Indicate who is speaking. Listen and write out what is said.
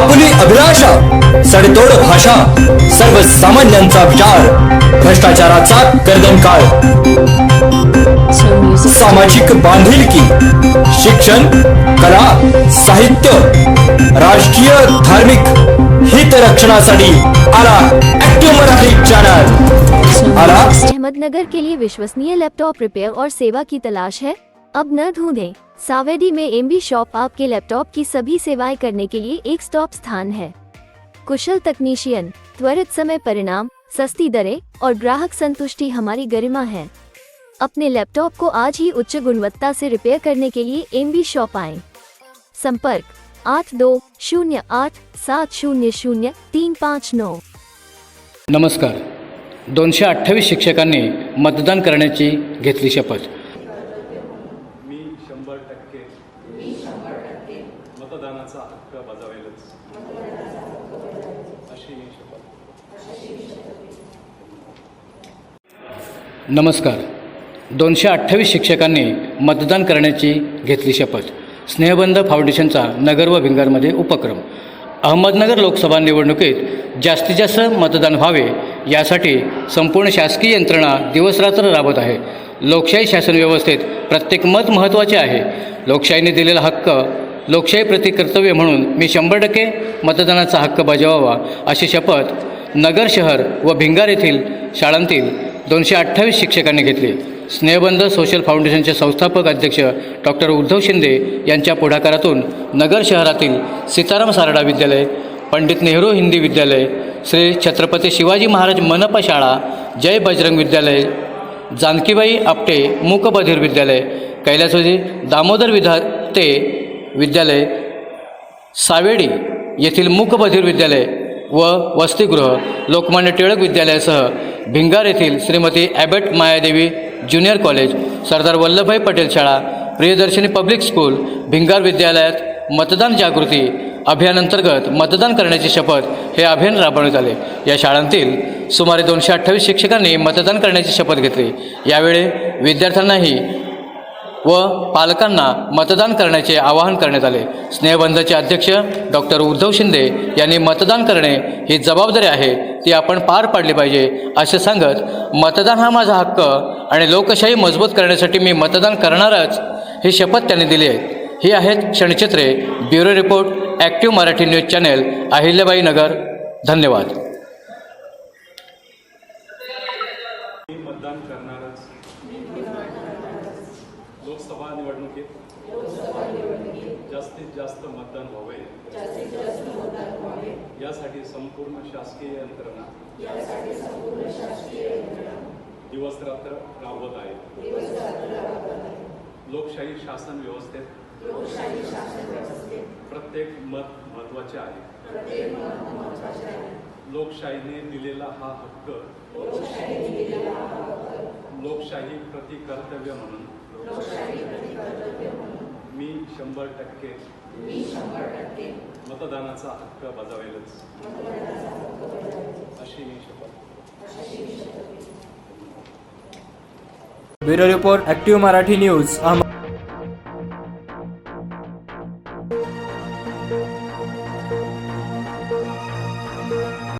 Speaker 1: आपुली अभिलाषा, सडतोड भाषा, सर्वसामान्यांचा विचार, भ्रष्टाचाराचा
Speaker 2: So music.
Speaker 1: सामाजिक बांधिलकी, शिक्षण, कला, साहित्य, राष्ट्रीय धार्मिक हित रक्षणासाठी आला ऍक्टिव्ह मराठी चॅनल आला?
Speaker 2: अहमदनगर के लिए विश्वसनीय लैपटॉप रिपेयर और सेवा की तलाश है। अब न ढूंढे। सावेडी में एम शॉप आपके लैपटॉप की सभी सेवाएँ करने के लिए एक स्टॉप स्थान है। कुशल तकनीशियन त्वरित समय परिणाम, सस्ती दरें और ग्राहक संतुष्टि हमारी गरिमा है। अपने लैपटॉप को आज ही उच्च गुणवत्ता से रिपेयर करने के लिए एम शॉप आए। संपर्क आठ दो शून्य आठ सात शून्य शून्य तीन पाँच नौ।
Speaker 3: नमस्कार। दोनशे अठ्ठावीस शिक्षकांनी मतदान करण्याची घेतली शपथ।
Speaker 4: मी शंभर टक्के. मतदानाचा हक्क बजावेलच. अशी मी शपथ
Speaker 3: नमस्कार. दोनशे अठ्ठावीस शिक्षकांनी मतदान करण्याची घेतली शपथ. स्नेहबंध फाउंडेशनचा नगर व भिंगरमध्ये उपक्रम. अहमदनगर लोकसभा निवडणुकीत जास्तीत जास्त मतदान व्हावे यासाठी संपूर्ण शासकीय यंत्रणा दिवसरात्र राबत आहे. लोकशाही शासन व्यवस्थेत प्रत्येक मत महत्त्वाचे आहे. लोकशाहीने दिलेला हक्क लोकशाहीप्रती कर्तव्य म्हणून मी शंभर टक्के मतदानाचा हक्क बजावावा अशी शपथ नगर शहर व भिंगार येथील शाळांतील दोनशे अठ्ठावीस शिक्षकांनी घेतली. स्नेहबंध सोशल फाउंडेशनचे संस्थापक अध्यक्ष डॉक्टर उद्धव शिंदे यांच्या पुढाकारातून नगर शहरातील सीताराम सारडा विद्यालय पंडित नेहरू हिंदी विद्यालय श्री छत्रपती शिवाजी महाराज मनपा शाळा जय बजरंग विद्यालय जानकीबाई आपटे मूकबधीर विद्यालय कैलासवासी दामोदर विधाते विद्यालय सावेडी येथील मूकबधीर विद्यालय व वसतिगृह लोकमान्य टिळक विद्यालयासह भिंगार येथील Shrimati Abbott Mayadevi junior college Sardar Vallabhbhai Patel शाळा प्रियदर्शनी पब्लिक स्कूल भिंगार विद्यालयात मतदान जागृती अभियानांतर्गत मतदान करण्याची शपथ हे अभियान राबवण्यात आले. या शाळांतील सुमारे दोनशे अठ्ठावीस शिक्षकांनी मतदान करण्याची शपथ घेतली. यावेळी विद्यार्थ्यांनाही व पालकांना मतदान करण्याचे आवाहन करण्यात आले. स्नेहबंधचे अध्यक्ष डॉक्टर उद्धव शिंदे यांनी मतदान करणे ही जबाबदारी आहे ती आपण पार पाडली पाहिजे असे सांगत मतदान हा माझा हक्क आणि लोकशाही मजबूत करण्यासाठी मी मतदान करणारच ही शपथ त्यांनी दिली आहे. ही आहेत क्षणचित्रे. Bureau report active Marathi news channel Ahilyabai Nagar. धन्यवाद.
Speaker 4: मतदान करणारच. लोकसभा निवडणुकीत जास्तीत जास्त मतदान व्हावे. यासाठी संपूर्ण शासकीय यंत्रणा दिवसरात्र राबवत आहे. लोकशाही शासन व्यवस्थेत प्रत्येक मत महत्त्वाचे आहे. लोकशाहीने दिलेला हा हक्क. लोकशाही प्रति कर्तव्य म्हणून. मी शंभर टक्के मतदानाचा हक्क बजावेलच. अशी मी शपथ
Speaker 1: bureau report active Marathi news Ahmed